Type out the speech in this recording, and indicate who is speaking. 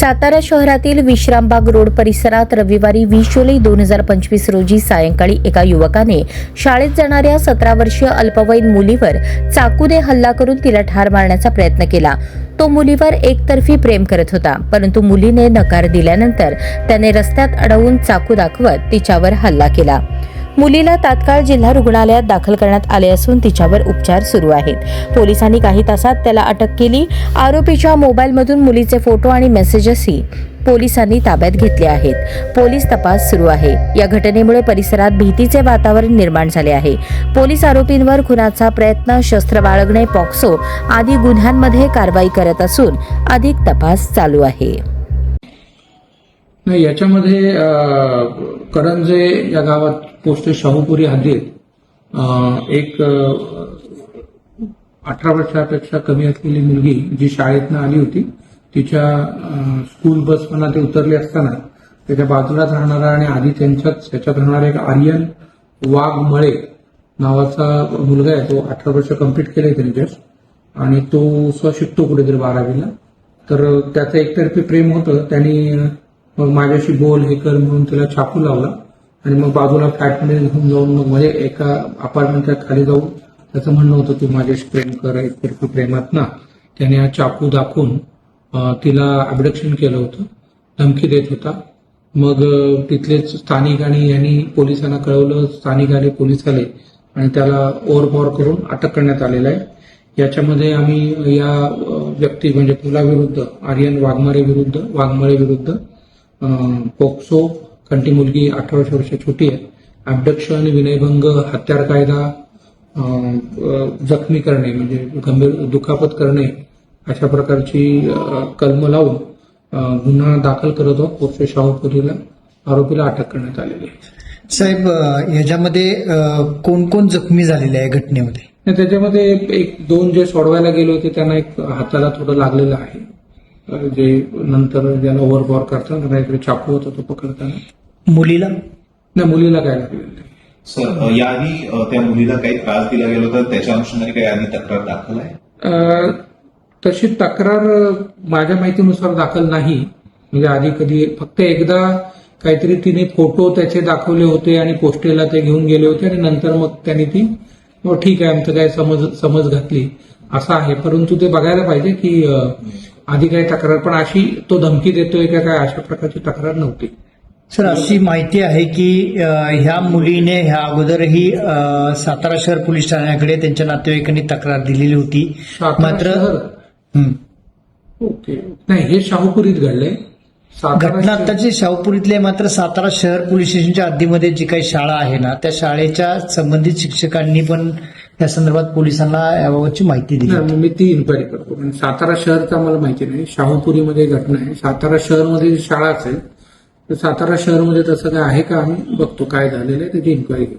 Speaker 1: सातारा शहरातील विश्रामबाग रोड परिसरात रविवारी वीस जुलै दोन हजार पंचवीस रोजी सायंकाळी एका युवकाने शाळेत जाणाऱ्या सतरा वर्षीय अल्पवयीन मुलीवर चाकूने हल्ला करून तिला ठार मारण्याचा प्रयत्न केला. तो मुलीवर एकतर्फी प्रेम करत होता परंतु मुलीने नकार दिल्यानंतर त्याने रस्त्यात अडवून चाकू दाखवत तिच्यावर हल्ला केला. मुलीला तात्काळ जिल्हा रुग्णालयात दाखल करण्यात आले असून तिच्यावर उपचार सुरू आहेत. पोलिसांनी काही तासात त्याला अटक केली. आरोपीच्या मोबाईलमधून मुलीचे फोटो आणि मेसेजेसही पोलिसांनी ताब्यात घेतले आहेत. पोलीस तपास सुरू आहे. या घटनेमुळे परिसरात भीतीचे वातावरण निर्माण झाले आहे. पोलीस आरोपींवर खुनाचा प्रयत्न शस्त्र बाळगणे पॉक्सो आदी गुन्ह्यांमध्ये कारवाई करत असून अधिक तपास चालू आहे.
Speaker 2: याच्यामध्ये करंजे या गावात पोस्ट शाहूपुरी हद्दीत. एक अठरा वर्षापेक्षा कमी असलेली मुलगी जी शाळेतनं आली होती तिच्या स्कूल बस बसमधनं ते उतरले असताना त्याच्या बाजूलाच राहणारा आणि आधी त्यांच्याच त्याच्यात राहणारा एक आर्यन वाघमळे नावाचा मुलगा आहे तो अठरा वर्ष कंप्लीट केलंय त्यांनी जस्ट आणि तो स्व शिकतो कुठेतरी बारावीला. तर त्याचं एकतर्फी प्रेम होतं. त्यांनी मग माझ्याशी बोल हे कर म्हणून तिला चाकू लावला. आणि मग बाजूला फ्लॅटमध्ये घेऊन जाऊन मग म्हणजे एका अपार्टमेंटच्या खाली जाऊन त्याचं म्हणणं होतं तू माझ्याशी प्रेम कर तू प्रेमात ना. त्याने हा चाकू दाखवून तिला अबडक्शन केलं होतं. धमकी देत होता. मग तिथलेच स्थानिक आणि यांनी पोलिसांना कळवलं. स्थानिक आले पोलीस आले आणि त्याला ओव्हरपॉवर करून अटक करण्यात आलेलं आहे. याच्यामध्ये आम्ही या व्यक्ती म्हणजे मुलाविरुद्ध आर्यन वाघमारे विरुद्ध वाघमारे विरुद्ध पोक्सो कंटी मुलगी अठरा वर्ष छोटी आहे. अबडक्शन विनयभंग हत्यार कायदा जखमी करणे म्हणजे गंभीर दुखापत करणे अशा प्रकारची कलम लावून गुन्हा दाखल करत आहोत. पोक्सो शाहूपुरीला आरोपीला अटक करण्यात आलेली आहे.
Speaker 3: साहेब याच्यामध्ये कोण कोण जखमी झालेले आहे घटनेमध्ये?
Speaker 2: त्याच्यामध्ये एक दोन जे सोडवायला गेले होते त्यांना एक हाताला थोडं लागलेलं आहे. जे नंतर ज्याला ओव्हरपॉवर करताना काहीतरी चाकू होता तो पकडताना.
Speaker 3: मुलीला?
Speaker 2: नाही मुलीला काय लागलेलं नाही.
Speaker 4: सर याआधी त्या मुलीला काही त्रास दिला गेला होता. त्याच्या अनुषंगाने काही यादी तक्रार दाखल आहे?
Speaker 2: अं, तशी तक्रार माझ्या माहितीनुसार दाखल नाही. म्हणजे आधी कधी फक्त एकदा काहीतरी तिने फोटो त्याचे दाखवले होते आणि पोस्टेला ते घेऊन गेले होते आणि नंतर मग त्यांनी ती मग ठीक आहे आमचं काय समज समज घातली. असं आहे. परंतु ते बघायला पाहिजे की आधी काही तक्रार पण अशी तो धमकी देतोय का काय अशा प्रकारची तक्रार नव्हती.
Speaker 3: सर अशी माहिती आहे की ह्या मुलीने ह्या अगोदरही सातारा शहर पोलीस ठाण्याकडे त्यांच्या नातेवाईकांनी तक्रार दिलेली होती. मात्र.
Speaker 2: ओके. नाही हे शाहूपुरीत घडलंय.
Speaker 3: घटना आत्ताची शाहूपुरीतली मात्र सातारा शहर पोलीस स्टेशनच्या हद्दीमध्ये जी काही शाळा आहे ना त्या शाळेच्या संबंधित शिक्षकांनी पण या संदर्भात पोलिसांना याबाबतची माहिती दिली
Speaker 2: मी ती इन्क्वायरी करतो. पण सातारा शहरचा मला माहिती नाही. शाहूपुरीमध्ये घटना आहे. सातारा शहरमध्ये जी शाळा असेल तर सातारा शहरमध्ये तसं काय आहे का? आम्ही बघतो काय झालेलं आहे त्याची इन्क्वायरी घेऊ